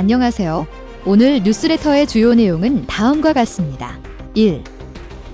안녕하세요. 오늘 뉴스레터의 주요 내용은 다음과 같습니다. 1.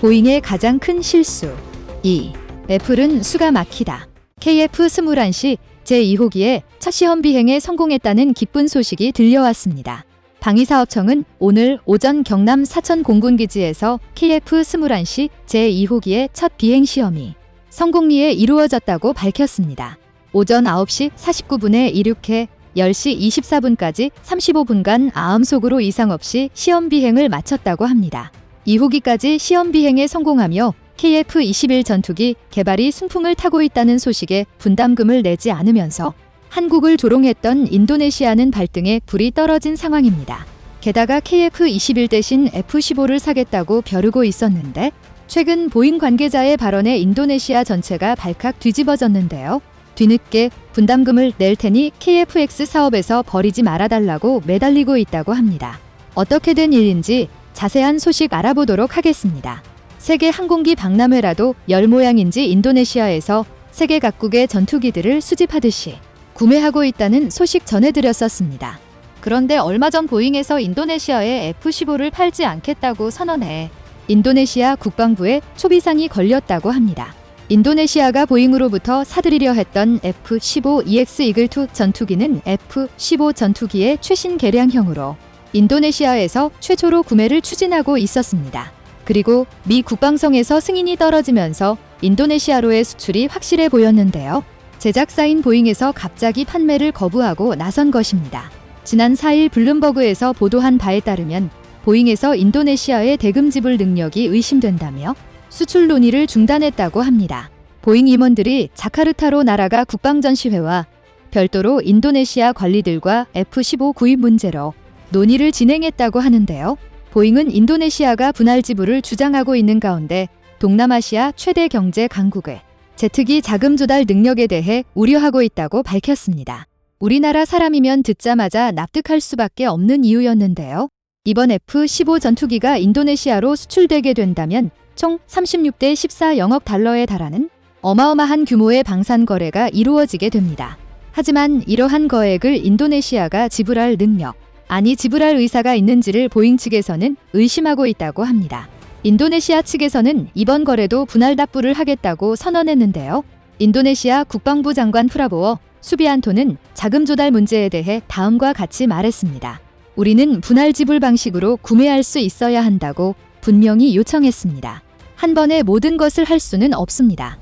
보잉의 가장 큰 실수. 2. 애플은 수가 막히다. KF-21시 제2호기에 첫 시험 비행에 성공했다는 기쁜 소식이 들려왔습니다. 방위사업청은 오늘 오전 경남 사천 공군기지에서 KF-21시 제2호기의 첫 비행 시험이 성공리에 이루어졌다고 밝혔습니다. 오전 9시 49분에 이륙해 10시 24분까지 35분간 아음속으로 이상 없이 시험 비행을 마쳤다고 합니다. 2호기까지 시험 비행에 성공하며 KF-21 전투기 개발이 순풍을 타고 있다는 소식에 분담금을 내지 않으면서 한국을 조롱했던 인도네시아는 발등에 불이 떨어진 상황입니다. 게다가 KF-21 대신 F-15를 사겠다고 벼르고 있었는데 최근 보잉 관계자의 발언에 인도네시아 전체가 발칵 뒤집어졌는데요. 뒤늦게 분담금을 낼 테니 KFX 사업에서 버리지 말아달라고 매달리고 있다고 합니다. 어떻게 된 일인지 자세한 소식 알아보도록 하겠습니다. 세계 항공기 박람회라도 열 모양인지 인도네시아에서 세계 각국의 전투기들을 수집하듯이 구매하고 있다는 소식 전해드렸었습니다. 그런데 얼마 전 보잉에서 인도네시아에 F-15를 팔지 않겠다고 선언해 인도네시아 국방부에 초비상이 걸렸다고 합니다. 인도네시아가 보잉으로부터 사들이려 했던 F-15 EX 이글2 전투기는 F-15 전투기의 최신 개량형으로 인도네시아에서 최초로 구매를 추진하고 있었습니다. 그리고 미 국방성에서 승인이 떨어지면서 인도네시아로의 수출이 확실해 보였는데요. 제작사인 보잉에서 갑자기 판매를 거부하고 나선 것입니다. 지난 4일 블룸버그에서 보도한 바에 따르면 보잉에서 인도네시아의 대금 지불 능력이 의심된다며 수출 논의를 중단했다고 합니다. 보잉 임원들이 자카르타로 날아가 국방전시회와 별도로 인도네시아 관리들과 F-15 구입 문제로 논의를 진행했다고 하는데요. 보잉은 인도네시아가 분할 지불을 주장하고 있는 가운데 동남아시아 최대 경제 강국의 제트기 자금 조달 능력에 대해 우려하고 있다고 밝혔습니다. 우리나라 사람이면 듣자마자 납득할 수밖에 없는 이유였는데요. 이번 F-15 전투기가 인도네시아로 수출되게 된다면 총 36대 14 영억 달러에 달하는 어마어마한 규모의 방산 거래가 이루어지게 됩니다. 하지만 이러한 거액을 인도네시아가 지불할 능력, 아니 지불할 의사가 있는지를 보잉 측에서는 의심하고 있다고 합니다. 인도네시아 측에서는 이번 거래도 분할 납부를 하겠다고 선언했는데요. 인도네시아 국방부 장관 프라보어 수비안토는 자금 조달 문제에 대해 다음과 같이 말했습니다. 우리는 분할 지불 방식으로 구매할 수 있어야 한다고 분명히 요청했습니다. 한 번에 모든 것을 할 수는 없습니다.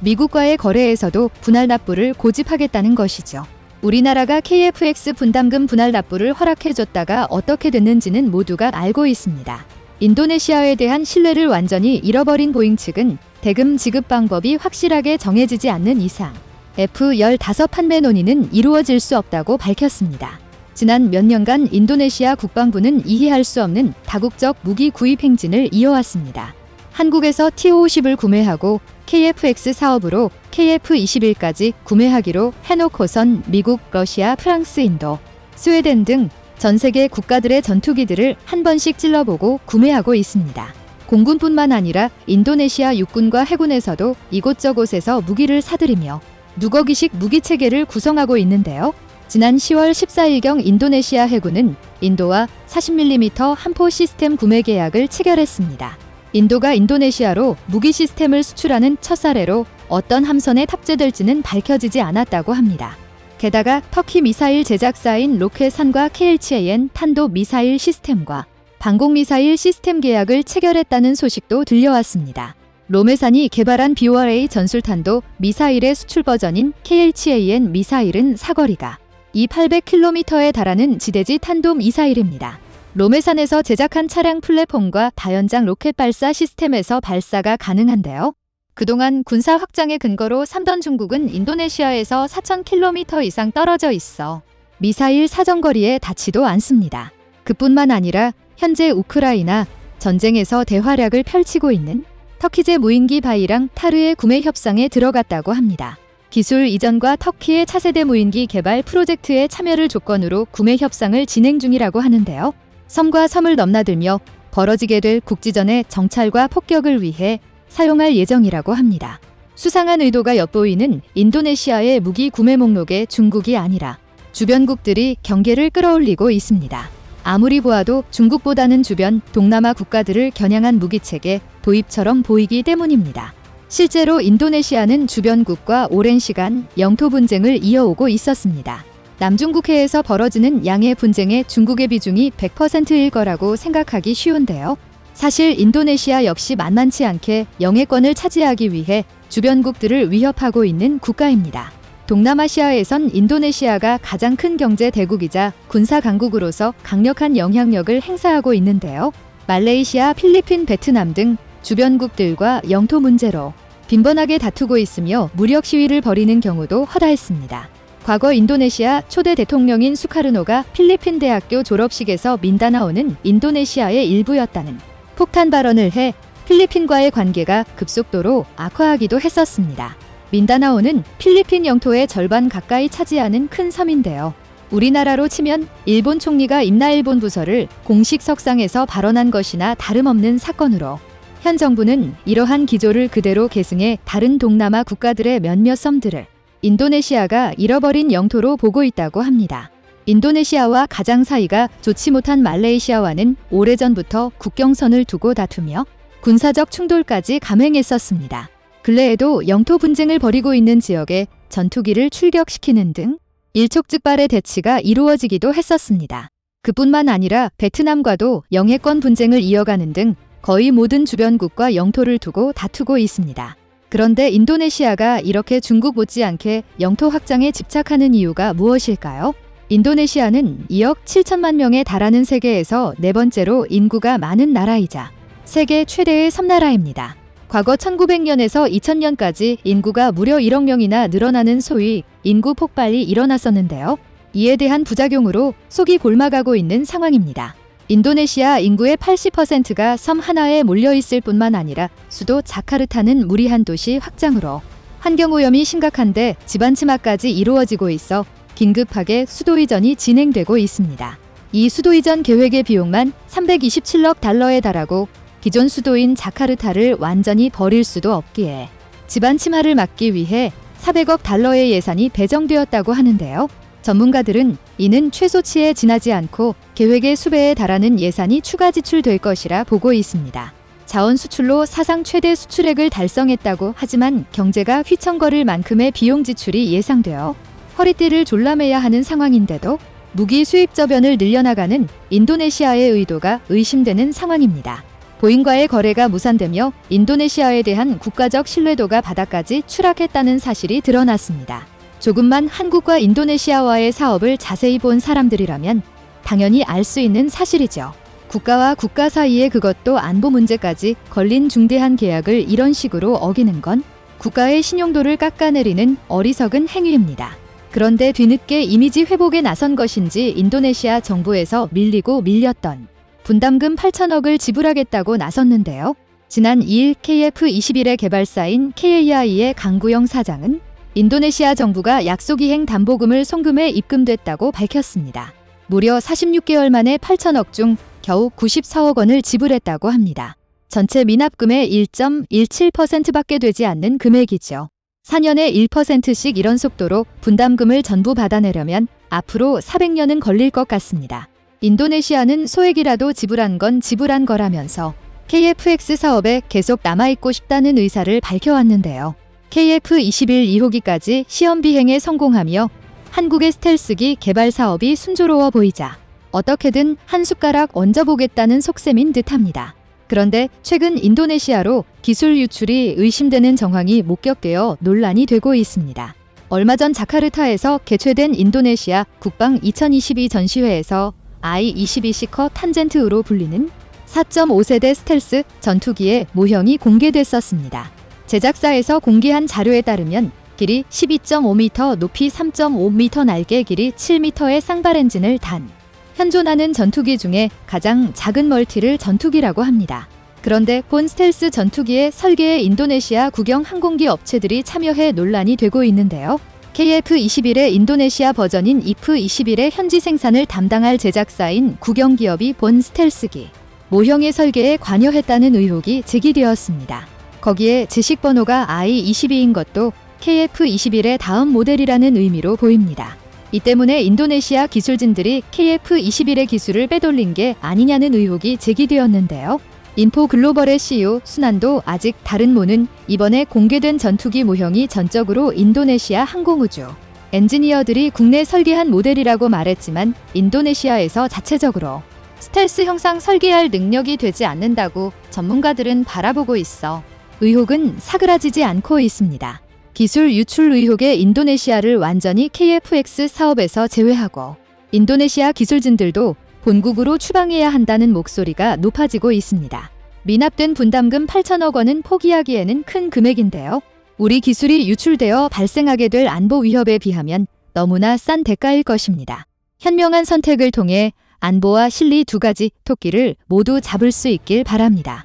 미국과의 거래에서도 분할 납부를 고집하겠다는 것이죠. 우리나라가 KFX 분담금 분할 납부를 허락해줬다가 어떻게 됐는지는 모두가 알고 있습니다. 인도네시아에 대한 신뢰를 완전히 잃어버린 보잉 측은 대금 지급 방법이 확실하게 정해지지 않는 이상 F-15 판매 논의는 이루어질 수 없다고 밝혔습니다. 지난 몇 년간 인도네시아 국방부는 이해할 수 없는 다국적 무기 구입 행진을 이어왔습니다. 한국에서 T-50을 구매하고 KF-X 사업으로 KF-21까지 구매하기로 해놓고선 미국, 러시아, 프랑스, 인도, 스웨덴 등 전 세계 국가들의 전투기들을 한 번씩 찔러보고 구매하고 있습니다. 공군뿐만 아니라 인도네시아 육군과 해군에서도 이곳저곳에서 무기를 사들이며 누거기식 무기 체계를 구성하고 있는데요. 지난 10월 14일경 인도네시아 해군은 인도와 40mm 함포 시스템 구매 계약을 체결했습니다. 인도가 인도네시아로 무기 시스템을 수출하는 첫 사례로 어떤 함선에 탑재될지는 밝혀지지 않았다고 합니다. 게다가 터키 미사일 제작사인 로켓산과 KLCAN 탄도 미사일 시스템과 방공 미사일 시스템 계약을 체결했다는 소식도 들려왔습니다. 로메산이 개발한 BORA 전술탄도 미사일의 수출 버전인 KLCAN 미사일은 사거리가 이 800km에 달하는 지대지 탄도 미사일입니다. 로메산에서 제작한 차량 플랫폼과 다연장 로켓 발사 시스템에서 발사가 가능한데요. 그동안 군사 확장의 근거로 삼던 중국은 인도네시아에서 4,000km 이상 떨어져 있어 미사일 사정거리에 닿지도 않습니다. 그뿐만 아니라 현재 우크라이나 전쟁에서 대활약을 펼치고 있는 터키제 무인기 바이랑 타르의 구매 협상에 들어갔다고 합니다. 기술 이전과 터키의 차세대 무인기 개발 프로젝트에 참여를 조건으로 구매 협상을 진행 중이라고 하는데요. 섬과 섬을 넘나들며 벌어지게 될 국지전의 정찰과 폭격을 위해 사용할 예정이라고 합니다. 수상한 의도가 엿보이는 인도네시아의 무기 구매 목록에 중국이 아니라 주변국들이 경계를 끌어올리고 있습니다. 아무리 보아도 중국보다는 주변 동남아 국가들을 겨냥한 무기체계 도입처럼 보이기 때문입니다. 실제로 인도네시아는 주변국과 오랜 시간 영토 분쟁을 이어오고 있었습니다. 남중국해에서 벌어지는 양해 분쟁의 중국의 비중이 100%일 거라고 생각하기 쉬운데요. 사실 인도네시아 역시 만만치 않게 영해권을 차지하기 위해 주변국들을 위협하고 있는 국가입니다. 동남아시아에선 인도네시아가 가장 큰 경제 대국이자 군사 강국으로서 강력한 영향력을 행사하고 있는데요. 말레이시아, 필리핀, 베트남 등 주변국들과 영토 문제로 빈번하게 다투고 있으며 무력 시위를 벌이는 경우도 허다했습니다. 과거 인도네시아 초대 대통령인 수카르노가 필리핀 대학교 졸업식에서 민다나오는 인도네시아의 일부였다는 폭탄 발언을 해 필리핀과의 관계가 급속도로 악화하기도 했었습니다. 민다나오는 필리핀 영토의 절반 가까이 차지하는 큰 섬인데요. 우리나라로 치면 일본 총리가 임나일본 부서를 공식 석상에서 발언한 것이나 다름없는 사건으로 현 정부는 이러한 기조를 그대로 계승해 다른 동남아 국가들의 몇몇 섬들을 인도네시아가 잃어버린 영토로 보고 있다고 합니다. 인도네시아와 가장 사이가 좋지 못한 말레이시아와는 오래전부터 국경선을 두고 다투며 군사적 충돌까지 감행했었습니다. 근래에도 영토 분쟁을 벌이고 있는 지역에 전투기를 출격시키는 등 일촉즉발의 대치가 이루어지기도 했었습니다. 그뿐만 아니라 베트남과도 영해권 분쟁을 이어가는 등 거의 모든 주변국과 영토를 두고 다투고 있습니다. 그런데 인도네시아가 이렇게 중국 못지 않게 영토 확장에 집착하는 이유가 무엇일까요? 인도네시아는 2억 7천만 명에 달하는 세계에서 네 번째로 인구가 많은 나라이자 세계 최대의 섬나라입니다. 과거 1900년에서 2000년까지 인구가 무려 1억 명이나 늘어나는 소위 인구 폭발이 일어났었는데요. 이에 대한 부작용으로 속이 골마가고 있는 상황입니다. 인도네시아 인구의 80%가 섬 하나에 몰려 있을 뿐만 아니라 수도 자카르타는 무리한 도시 확장으로 환경오염이 심각한데 집안 침하까지 이루어지고 있어 긴급하게 수도 이전이 진행되고 있습니다. 이 수도 이전 계획의 비용만 327억 달러에 달하고 기존 수도인 자카르타를 완전히 버릴 수도 없기에 집안 침하를 막기 위해 400억 달러의 예산이 배정되었다고 하는데요. 전문가들은 이는 최소치에 지나지 않고 계획의 수배에 달하는 예산이 추가 지출될 것이라 보고 있습니다. 자원 수출로 사상 최대 수출액을 달성했다고 하지만 경제가 휘청거릴 만큼의 비용 지출이 예상되어 허리띠를 졸라매야 하는 상황인데도 무기 수입 저변을 늘려나가는 인도네시아의 의도가 의심되는 상황입니다. 보잉과의 거래가 무산되며 인도네시아에 대한 국가적 신뢰도가 바닥까지 추락했다는 사실이 드러났습니다. 조금만 한국과 인도네시아와의 사업을 자세히 본 사람들이라면 당연히 알 수 있는 사실이죠. 국가와 국가 사이에 그것도 안보 문제까지 걸린 중대한 계약을 이런 식으로 어기는 건 국가의 신용도를 깎아내리는 어리석은 행위입니다. 그런데 뒤늦게 이미지 회복에 나선 것인지 인도네시아 정부에서 밀리고 밀렸던 분담금 8천억을 지불하겠다고 나섰는데요. 지난 2일 KF21의 개발사인 KAI의 강구영 사장은 인도네시아 정부가 약속 이행 담보금을 송금해 입금됐다고 밝혔습니다. 무려 46개월 만에 8천억 중 겨우 94억 원을 지불했다고 합니다. 전체 미납금의 1.17%밖에 되지 않는 금액이죠. 4년에 1%씩 이런 속도로 분담금을 전부 받아내려면 앞으로 400년은 걸릴 것 같습니다. 인도네시아는 소액이라도 지불한 건 지불한 거라면서 KFX 사업에 계속 남아있고 싶다는 의사를 밝혀왔는데요. KF-21 2호기까지 시험 비행에 성공하며 한국의 스텔스기 개발 사업이 순조로워 보이자 어떻게든 한 숟가락 얹어보겠다는 속셈인 듯합니다. 그런데 최근 인도네시아로 기술 유출이 의심되는 정황이 목격되어 논란이 되고 있습니다. 얼마 전 자카르타에서 개최된 인도네시아 국방 2022 전시회에서 I-22C 커 탄젠트로 불리는 4.5세대 스텔스 전투기의 모형이 공개됐었습니다. 제작사에서 공개한 자료에 따르면 길이 12.5m, 높이 3.5m, 날개 길이 7m의 쌍발 엔진을 단 현존하는 전투기 중에 가장 작은 멀티를 전투기라고 합니다. 그런데 본 스텔스 전투기의 설계에 인도네시아 국영 항공기 업체들이 참여해 논란이 되고 있는데요. KF-21의 인도네시아 버전인 IF-21의 현지 생산을 담당할 제작사인 국영 기업이 본 스텔스기 모형의 설계에 관여했다는 의혹이 제기되었습니다. 거기에 지식 번호가 I-22인 것도 KF-21의 다음 모델이라는 의미로 보입니다. 이 때문에 인도네시아 기술진들이 KF-21의 기술을 빼돌린 게 아니냐는 의혹이 제기되었는데요. 인포 글로벌의 CEO 순환도 아직 다른 모는 이번에 공개된 전투기 모형이 전적으로 인도네시아 항공우주 엔지니어들이 국내 설계한 모델이라고 말했지만 인도네시아에서 자체적으로 스텔스 형상 설계할 능력이 되지 않는다고 전문가들은 바라보고 있어 의혹은 사그라지지 않고 있습니다. 기술 유출 의혹의 인도네시아를 완전히 KFX 사업에서 제외하고 인도네시아 기술진들도 본국으로 추방해야 한다는 목소리가 높아지고 있습니다. 미납된 분담금 8천억 원은 포기하기에는 큰 금액인데요. 우리 기술이 유출되어 발생하게 될 안보 위협에 비하면 너무나 싼 대가일 것입니다. 현명한 선택을 통해 안보와 실리 두 가지 토끼를 모두 잡을 수 있길 바랍니다.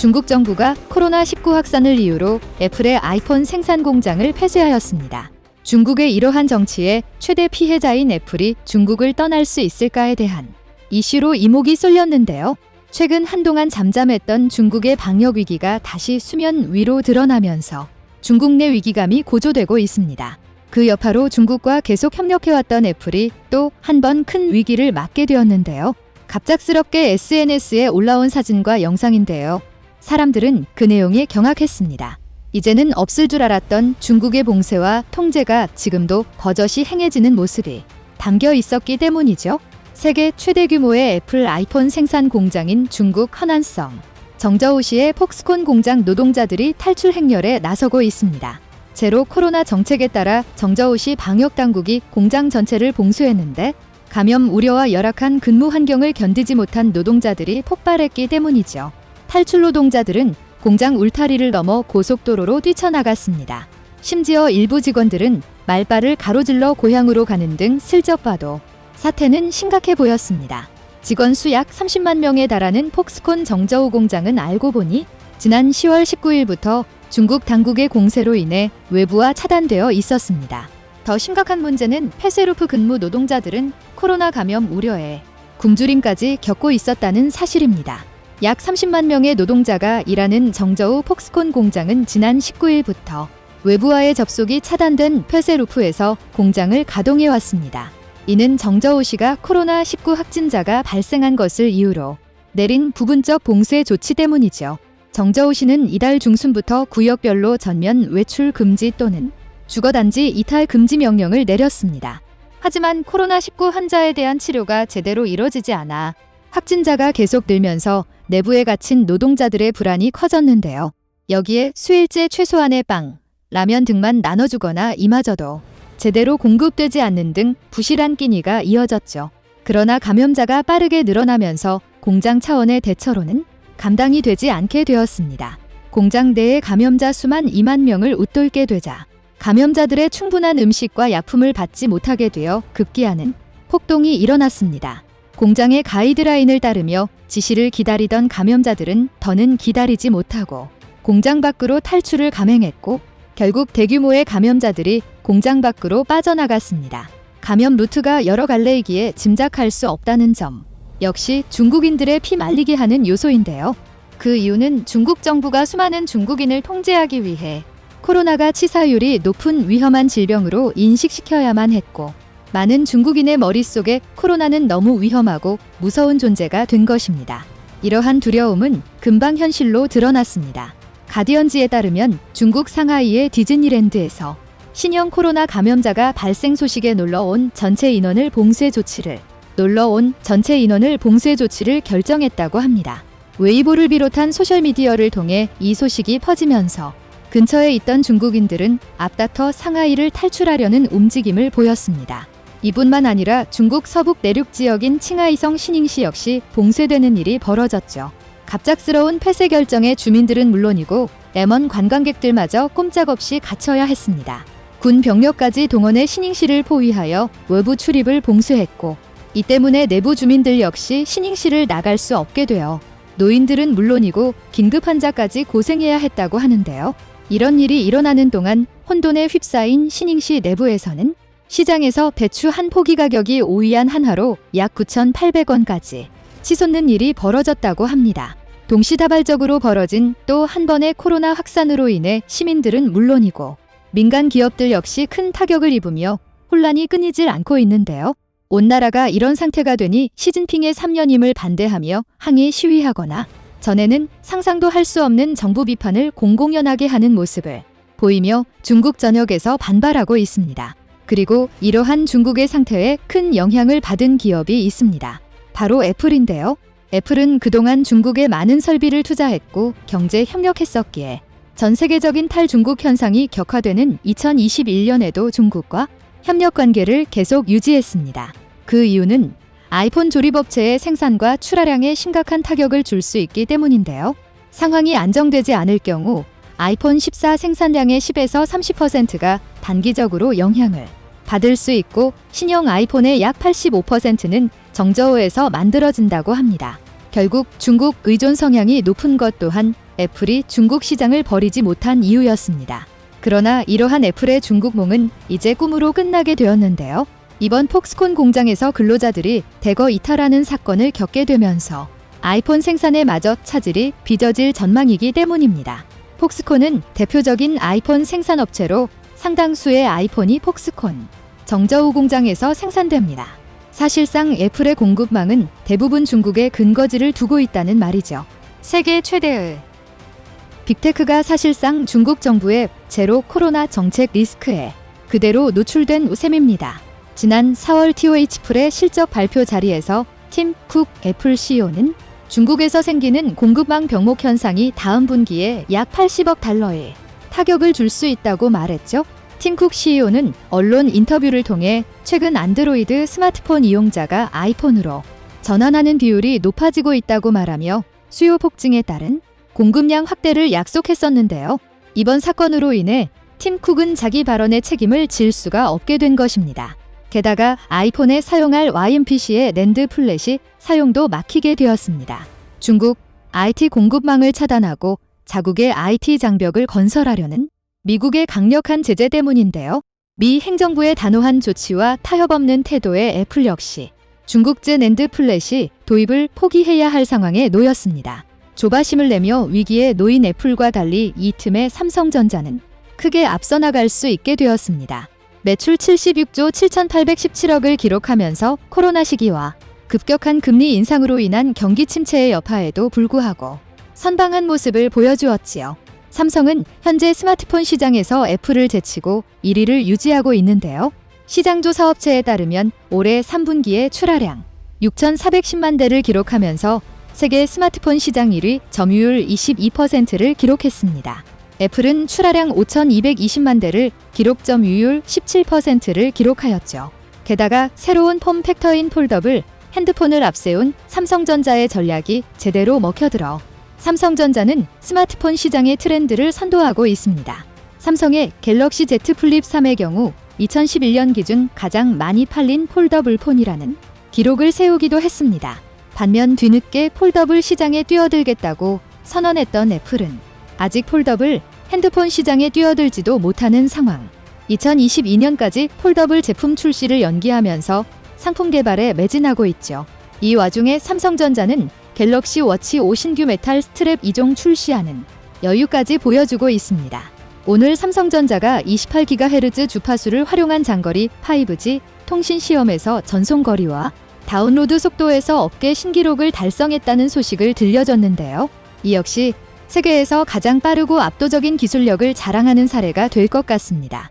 중국 정부가 코로나19 확산을 이유로 애플의 아이폰 생산 공장을 폐쇄하였습니다. 중국의 이러한 정치에 최대 피해자인 애플이 중국을 떠날 수 있을까에 대한 이슈로 이목이 쏠렸는데요. 최근 한동안 잠잠했던 중국의 방역 위기가 다시 수면 위로 드러나면서 중국 내 위기감이 고조되고 있습니다. 그 여파로 중국과 계속 협력해왔던 애플이 또 한 번 큰 위기를 맞게 되었는데요. 갑작스럽게 SNS에 올라온 사진과 영상인데요. 사람들은 그 내용에 경악했습니다. 이제는 없을 줄 알았던 중국의 봉쇄와 통제가 지금도 버젓이 행해지는 모습이 담겨 있었기 때문이죠. 세계 최대 규모의 애플 아이폰 생산 공장인 중국 허난성 정저우시의 폭스콘 공장 노동자들이 탈출 행렬에 나서고 있습니다. 제로 코로나 정책에 따라 정저우시 방역 당국이 공장 전체를 봉쇄했는데 감염 우려와 열악한 근무 환경을 견디지 못한 노동자들이 폭발했기 때문이죠. 탈출 노동자들은 공장 울타리를 넘어 고속도로로 뛰쳐나갔습니다. 심지어 일부 직원들은 말발을 가로질러 고향으로 가는 등 슬쩍 봐도 사태는 심각해 보였습니다. 직원 수약 30만 명에 달하는 폭스콘 정저우 공장은 알고 보니 지난 10월 19일부터 중국 당국의 공세로 인해 외부와 차단되어 있었습니다. 더 심각한 문제는 페세루프 근무 노동자들은 코로나 감염 우려에 굶주림까지 겪고 있었다는 사실입니다. 약 30만 명의 노동자가 일하는 정저우 폭스콘 공장은 지난 19일부터 외부와의 접속이 차단된 페세루프에서 공장을 가동해 왔습니다. 이는 정저우 씨가 코로나19 확진자가 발생한 것을 이유로 내린 부분적 봉쇄 조치 때문이죠. 정저우 씨는 이달 중순부터 구역별로 전면 외출 금지 또는 주거단지 이탈 금지 명령을 내렸습니다. 하지만 코로나19 환자에 대한 치료가 제대로 이뤄지지 않아 확진자가 계속 늘면서 내부에 갇힌 노동자들의 불안이 커졌는데요. 여기에 수일제 최소한의 빵, 라면 등만 나눠주거나 이마저도 제대로 공급되지 않는 등 부실한 끼니가 이어졌죠. 그러나 감염자가 빠르게 늘어나면서 공장 차원의 대처로는 감당이 되지 않게 되었습니다. 공장 내의 감염자 수만 2만 명을 웃돌게 되자 감염자들의 충분한 음식과 약품을 받지 못하게 되어 급기야는 폭동이 일어났습니다. 공장의 가이드라인을 따르며 지시를 기다리던 감염자들은 더는 기다리지 못하고 공장 밖으로 탈출을 감행했고 결국 대규모의 감염자들이 공장 밖으로 빠져나갔습니다. 감염 루트가 여러 갈래이기에 짐작할 수 없다는 점 역시 중국인들의 피 말리게 하는 요소인데요. 그 이유는 중국 정부가 수많은 중국인을 통제하기 위해 코로나가 치사율이 높은 위험한 질병으로 인식시켜야만 했고 많은 중국인의 머릿속에 코로나는 너무 위험하고 무서운 존재가 된 것입니다. 이러한 두려움은 금방 현실로 드러났습니다. 가디언지에 따르면 중국 상하이의 디즈니랜드에서 신형 코로나 감염자가 발생 소식에 놀러온 전체 인원을 봉쇄 조치를 놀러온 전체 인원을 봉쇄 조치를 결정했다고 합니다. 웨이보를 비롯한 소셜미디어를 통해 이 소식이 퍼지면서 근처에 있던 중국인들은 앞다퉈 상하이를 탈출하려는 움직임을 보였습니다. 이뿐만 아니라 중국 서북 내륙 지역인 칭하이성 신잉시 역시 봉쇄되는 일이 벌어졌죠. 갑작스러운 폐쇄 결정에 주민들은 물론이고 레먼 관광객들마저 꼼짝없이 갇혀야 했습니다. 군 병력까지 동원해 신잉시를 포위하여 외부 출입을 봉쇄했고 이 때문에 내부 주민들 역시 신잉시를 나갈 수 없게 되어 노인들은 물론이고 긴급 환자까지 고생해야 했다고 하는데요. 이런 일이 일어나는 동안 혼돈에 휩싸인 신잉시 내부에서는 시장에서 배추 한 포기 가격이 오이안 한화로 약 9,800원까지 치솟는 일이 벌어졌다고 합니다. 동시다발적으로 벌어진 또 한 번의 코로나 확산으로 인해 시민들은 물론이고 민간 기업들 역시 큰 타격을 입으며 혼란이 끊이질 않고 있는데요. 온 나라가 이런 상태가 되니 시진핑의 3년임을 반대하며 항의 시위하거나 전에는 상상도 할 수 없는 정부 비판을 공공연하게 하는 모습을 보이며 중국 전역에서 반발하고 있습니다. 그리고 이러한 중국의 상태에 큰 영향을 받은 기업이 있습니다. 바로 애플인데요. 애플은 그동안 중국에 많은 설비를 투자했고 경제 협력했었기에 전 세계적인 탈중국 현상이 격화되는 2021년에도 중국과 협력 관계를 계속 유지했습니다. 그 이유는 아이폰 조립업체의 생산과 출하량에 심각한 타격을 줄 수 있기 때문인데요. 상황이 안정되지 않을 경우 아이폰 14 생산량의 10에서 30%가 단기적으로 영향을 받을 수 있고 신형 아이폰의 약 85%는 정저우에서 만들어진다고 합니다. 결국 중국 의존 성향이 높은 것 또한 애플이 중국 시장을 버리지 못한 이유였습니다. 그러나 이러한 애플의 중국몽은 이제 꿈으로 끝나게 되었는데요. 이번 폭스콘 공장에서 근로자들이 대거 이탈하는 사건을 겪게 되면서 아이폰 생산에 마저 차질이 빚어질 전망이기 때문입니다. 폭스콘은 대표적인 아이폰 생산업체로 상당수의 아이폰이 폭스콘 정저우 공장에서 생산됩니다. 사실상 애플의 공급망은 대부분 중국에 근거지를 두고 있다는 말이죠. 세계 최대의 빅테크가 사실상 중국 정부의 제로 코로나 정책 리스크에 그대로 노출된 셈입니다. 지난 4월 TOH풀의 실적 발표 자리에서 팀 쿡 애플 CEO는 중국에서 생기는 공급망 병목 현상이 다음 분기에 약 80억 달러의 타격을 줄 수 있다고 말했죠. 팀쿡 CEO는 언론 인터뷰를 통해 최근 안드로이드 스마트폰 이용자가 아이폰으로 전환하는 비율이 높아지고 있다고 말하며 수요 폭증에 따른 공급량 확대를 약속했었는데요. 이번 사건으로 인해 팀쿡은 자기 발언의 책임을 질 수가 없게 된 것입니다. 게다가 아이폰에 사용할 YMPC의 랜드 플랫이 사용도 막히게 되었습니다. 중국 IT 공급망을 차단하고 자국의 IT 장벽을 건설하려는 미국의 강력한 제재 때문인데요. 미 행정부의 단호한 조치와 타협 없는 태도의 애플 역시 중국제 낸드 플랫이 도입을 포기해야 할 상황에 놓였습니다. 조바심을 내며 위기에 놓인 애플과 달리 이 틈에 삼성전자는 크게 앞서 나갈 수 있게 되었습니다. 매출 76조 7,817억을 기록하면서 코로나 시기와 급격한 금리 인상으로 인한 경기 침체의 여파에도 불구하고 선방한 모습을 보여주었지요. 삼성은 현재 스마트폰 시장에서 애플을 제치고 1위를 유지하고 있는데요. 시장조 사 업체에 따르면 올해 3분기에 출하량 6,410만 대를 기록하면서 세계 스마트폰 시장 1위 점유율 22%를 기록했습니다. 애플은 출하량 5,220만 대를 기록 점유율 17%를 기록하였죠. 게다가 새로운 폼 팩터인 폴더블 핸드폰을 앞세운 삼성전자의 전략이 제대로 먹혀들어 삼성전자는 스마트폰 시장의 트렌드를 선도하고 있습니다. 삼성의 갤럭시 Z 플립 3의 경우 2011년 기준 가장 많이 팔린 폴더블 폰이라는 기록을 세우기도 했습니다. 반면 뒤늦게 폴더블 시장에 뛰어들겠다고 선언했던 애플은 아직 폴더블 핸드폰 시장에 뛰어들지도 못하는 상황. 2022년까지 폴더블 제품 출시를 연기하면서 상품 개발에 매진하고 있죠. 이 와중에 삼성전자는 갤럭시 워치 5 신규 메탈 스트랩 2종 출시하는 여유까지 보여주고 있습니다. 오늘 삼성전자가 28GHz 주파수를 활용한 장거리 5G 통신 시험에서 전송 거리와 다운로드 속도에서 업계 신기록을 달성했다는 소식을 들려줬는데요. 이 역시 세계에서 가장 빠르고 압도적인 기술력을 자랑하는 사례가 될 것 같습니다.